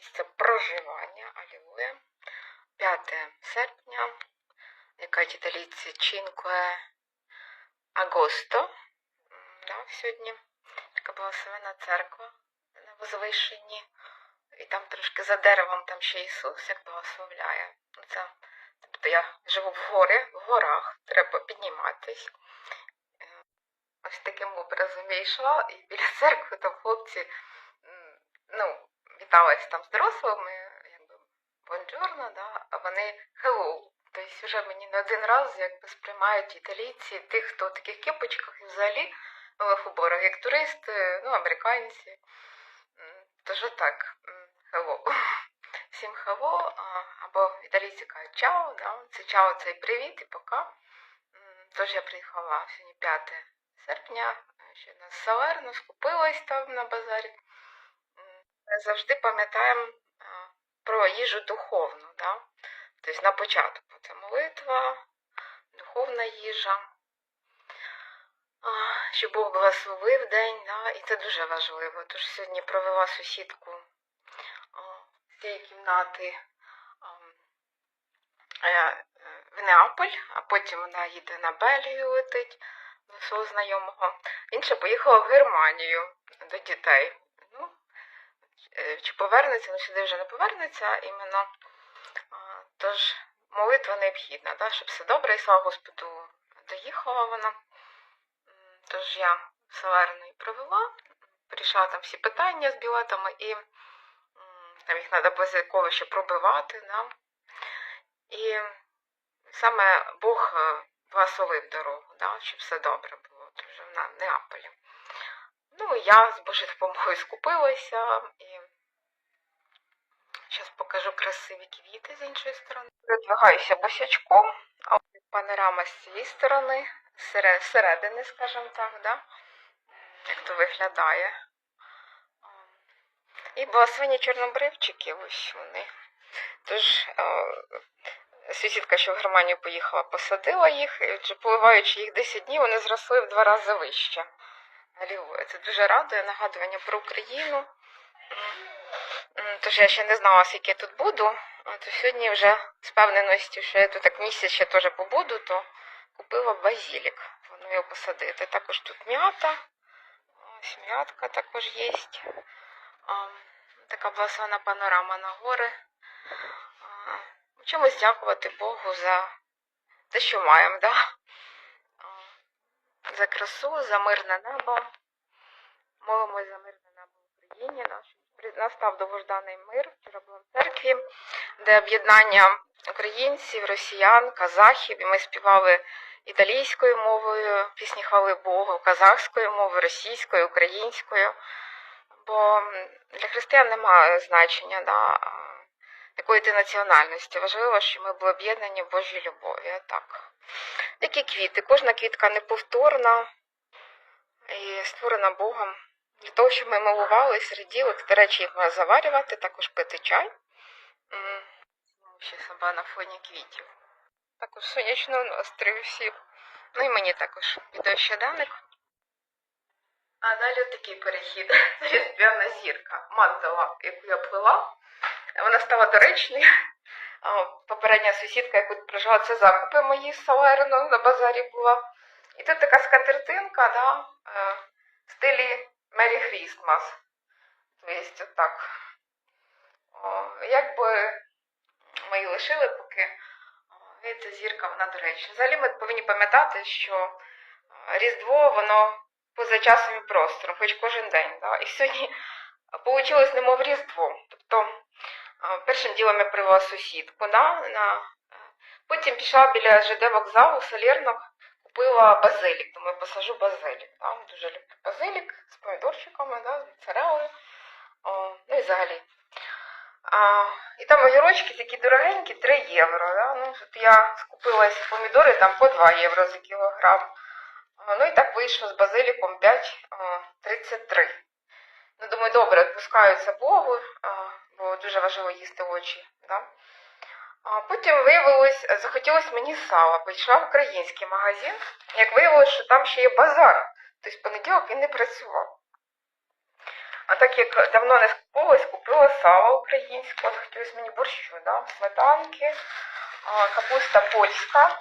місце проживання. Алілуя. 5 серпня, яка італійці Чинкве Агосто. Да, сьогодні така благословена церква на возвишенні. І там трошки за деревом там ще Ісус як благословляє. Ну, Це, тобто я живу в горі, в горах, треба підніматись. Е, Ось таким образом я йшла, і біля церкви там хлопці віталась там з дорослими, якби бонджорно, да, а вони hello. Тобто вже мені не один раз якби сприймають італійці тих, хто в таких кепочках і взагалі нових уборах, як туристи, ну, американці. Тож так, hello. Всім hello, або італійці кажуть чао, да? це чао, це і привіт, і пока. Тож я приїхала сьогодні 5 серпня, ще на Салерно, скупилась там на базарі. Ми завжди пам'ятаємо про їжу духовну, да? тобто на початку це молитва, духовна їжа. Щоб Бог благословив день, да? і це дуже важливо. Тож сьогодні провела сусідку з цієї кімнати е, в Неаполь, а потім вона їде на Бельгію летить до свого знайомого. Інша поїхала в Германію до дітей. Е, чи повернеться, ну сюди вже не повернеться іменно. Тож молитва необхідна, да, щоб все добре, і слава Господу, доїхала вона. Тож я Салерну і провела, вирішала там всі питання з білетами і там їх треба обов'язково ще пробивати. Да. І саме Бог е, благословив дорогу, да, щоб все добре було дуже на Неаполі. Ну, я з Божою допомогою скупилася і зараз покажу красиві квіти з іншої сторони. Продвигаюся босячком, а панорама з цієї сторони, зсередини, скажімо так, да? як то виглядає. І благословені чорнобривчики, ось вони. Тож е, сусідка, що в Германію поїхала, посадила їх, і поливаючи їх 10 днів, вони зросли в два рази вище. Алілуя. Це дуже радує нагадування про Україну. Тож я ще не знала, скільки я тут буду. То сьогодні вже з впевненістю, що я тут так місяць ще теж побуду, то купила базілік. Планую його посадити. Також тут м'ята. Ось м'ятка також є. Така благословена панорама на гори. Чомусь дякувати Богу за те, що маємо, да? За красу, за мирне небо. Молимось за мирне небо в Україні. Настав довгожданий мир. Вчора була в церкві, де об'єднання українців, росіян, казахів, і ми співали італійською мовою, пісні хвали Богу, казахською мовою, російською, українською. Бо для християн немає значення, да, якої ти національності. Важливо, що ми були об'єднані в Божій любові. Так. Які квіти? Кожна квітка неповторна і створена Богом. Для того, щоб ми милувалися, раділи, до речі, їх можна заварювати, також пити чай. Ще себе на фоні квітів. Також сонячного настрою всім. Ну і мені також відеощоденник. А далі такий перехід. Різдвяна зірка. Мандала, яку я плела. Вона стала доречною. Попередня сусідка, яку прожила, це закупи мої з Салерно на базарі була. І тут така скатертинка, да, е, в стилі Мері Хрістмас. Тобто отак. О, якби ми її лишили поки. Ця зірка, вона доречна. Взагалі ми повинні пам'ятати, що е, Різдво, воно поза часом і простором, хоч кожен день. Да? І сьогодні вийшло немов Різдво. Тобто першим ділом я привела сусідку, да? на... е, потім пішла біля ЖД вокзалу, салірнок, купила базилік. Думаю, посажу базилік. Да? Дуже люблю базилік з помідорчиками, да? з моцарелою. Ну і взагалі. А, і там огірочки такі дорогенькі, 3 євро. Да? Ну, от я скупилася помідори там по 2 євро за кілограм. А, Ну і так вийшло з базиліком 5,33. Ну, думаю, добре, відпускаються Богу, а, дуже важливо їсти очі. Да? А потім виявилось, захотілося мені сала. Пішла в український магазин. Як виявилось, що там ще є базар. Тобто понеділок він не працював. А так як давно не скуповувалась, купила сало українського, захотілося мені борщу, да? сметанки, капуста польська,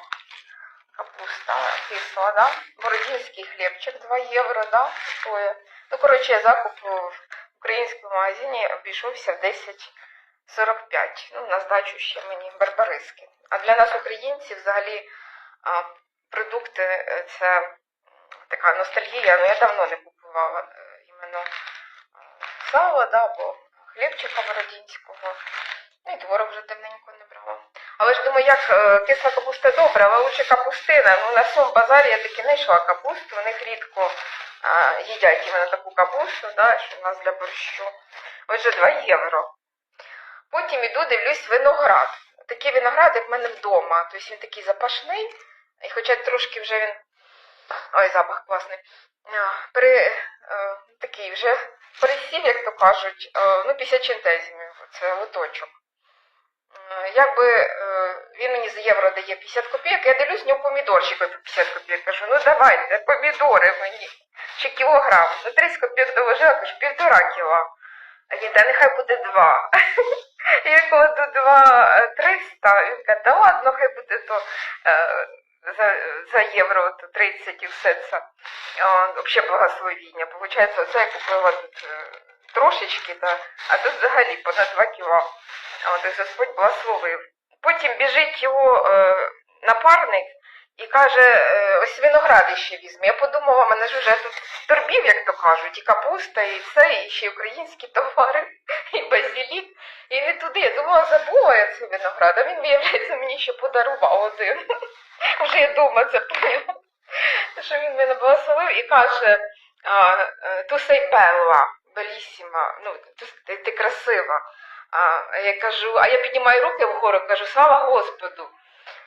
капуста кисла, да? бородінський хлібчик 2 євро, да? стоїть. Ну, коротше, закуп в українському магазині обійшовся в 10,45. Ну, на здачу ще мені барбариски. А для нас, українців, взагалі, продукти е, це така ностальгія. Ну, я давно не купувала е, іменно сало, да, або хлібчика бородінського. Ну, і творог вже давненько не брала. Але ж думаю, як е, кисла капуста добра, але лучше капустина. Ну, на цьому базарі я таки не йшла капусту, них рідко а, їдять іменно таку капусту, да, що в нас для борщу. Отже, 2 євро. Потім іду, дивлюсь виноград. Такий виноград, як в мене вдома. Тобто він такий запашний, і хоча трошки вже він. Ой, запах класний. При, е, такий вже пересів, як то кажуть, е, ну, 50 чентезімів, це лоточок. Е, Якби е, він мені за євро дає 50 копійок, я дивлюсь, в нього помідорчики по 50 копійок. Кажу, ну давайте, помідори мені. Ще кілограм. За 30 копійок доложила, кажу, півтора кіла. А він, та нехай буде два. Я коли до два е, 300, він каже, та ладно, хай буде то е, за, за євро то 30 і все це. Взагалі благословіння. Получається, оце я купила тут е, трошечки, та, а тут взагалі понад 2 кіла. А От, і Господь благословив. Потім біжить його е, напарник і каже, е, ось виногради ще візьме. Я подумала, мене ж вже тут торбів, як то кажуть, і капуста, і все, і ще й українські товари, і базилік. І не туди. Я думала, забула я цей виноград, а він, виявляється, мені ще подарував один. Вже я дома це поняла. Що він мене благословив і каже, е, bellissima, ну, «Ти- ти, красива. А я кажу, а я піднімаю руки вгору, кажу, слава Господу.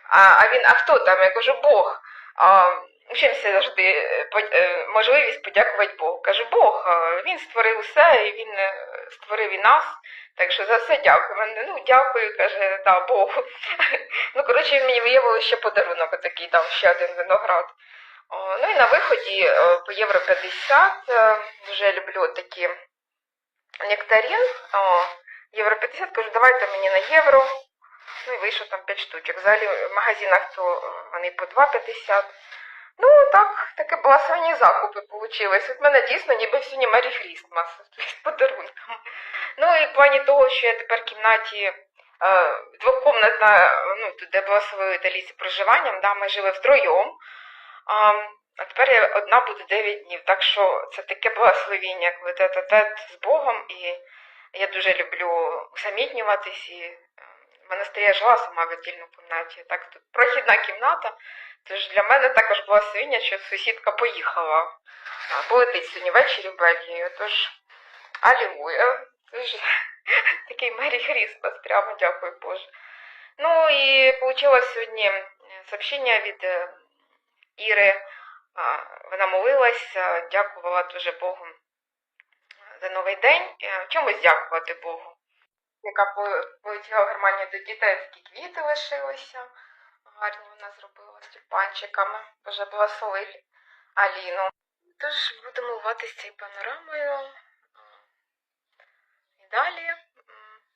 А, а він, а хто там? Я кажу, Бог. А, вчимося завжди е, е, можливість подякувати Богу. Кажу, Бог, він створив усе, і він е, створив і нас. Так що за все дякую. Ну, дякую, каже, да, Богу. Ну, коротше, він мені виявив ще подарунок такий, дав ще один виноград. Ну і на виході е, по євро 50 е, дуже люблю такі нектарин. Євро 50, кажу, давайте мені на євро. Ну і вийшло там 5 штучок. Взагалі в магазинах то е, вони по 2,50. Ну, так, таке благословені закупи получилось. От мене дійсно ніби сьогодні Мері Хрістмас з подарунком. Ну і в плані того, що я тепер в кімнаті е, двокомнатна, ну, де благословили італійці проживанням, да, ми жили втроєм. А, а тепер я одна буду 9 днів. Так що це таке благословіння, коли тет тет з Богом. І я дуже люблю усамітнюватись. І е, в монастирі я жила сама в віддільній кімнаті. Так, тут прохідна кімната. Тож для мене також благословіння, що сусідка поїхала. Полетить сьогодні ввечері в Бельгію. Тож алілуя. Тож такий Мері Хрістмас, прямо дякую Боже. Ну і получила сьогодні е, сообщення від е, Іри. Вона молилася, дякувала дуже Богу за новий день. Е, Чомусь дякувати Богу. Яка полетіла в Германію до дітей, такі квіти лишилися. Гарні вона зробила з тюльпанчиками. Боже благослови Аліну. Тож будемо милуватися цією панорамою. І далі.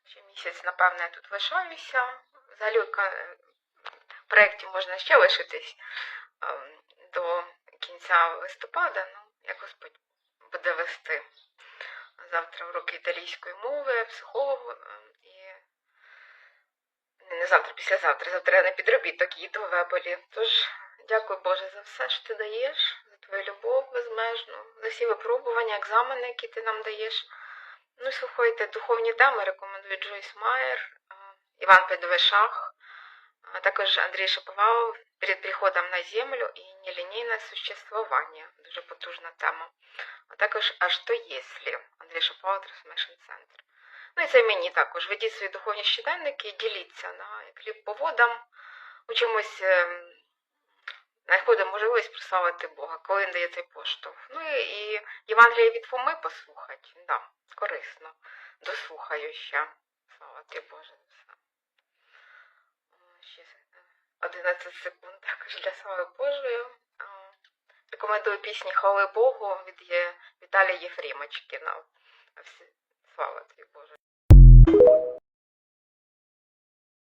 Ще місяць, напевне, я тут лишаюся. Взагалі в проєкті можна ще лишитись ем, до кінця листопада, ну, як Господь буде вести. Завтра уроки італійської мови, психологу і не, завтра, післязавтра, завтра я на підробіток їду в Еболі. Тож дякую Боже за все, що ти даєш, за твою любов безмежну, за всі випробування, екзамени, які ти нам даєш. Ну, слухайте, духовні теми рекомендую Джойс Майер, Іван Педовешах, а також Андрій Шаповалов перед приходом на землю і нелінійне существування. Дуже потужна тема. А також А що якщо? Андрій Шаповалов Трансформation Центр. Ну і це мені також. Ведіть свої духовні щоденники і діліться на як хліб по водам. Учимось ем, знаходимо можливість прославити Бога, коли він дає цей поштовх. Ну і, і Євангелія від Фоми послухати. Да, корисно. Дослухаю ще. Слава ти Боже все. О, е, 11 секунд також для слави Божої. Рекомендую пісні Хвали Богу від Віталія Єфремочкіна. Слава тобі, Боже.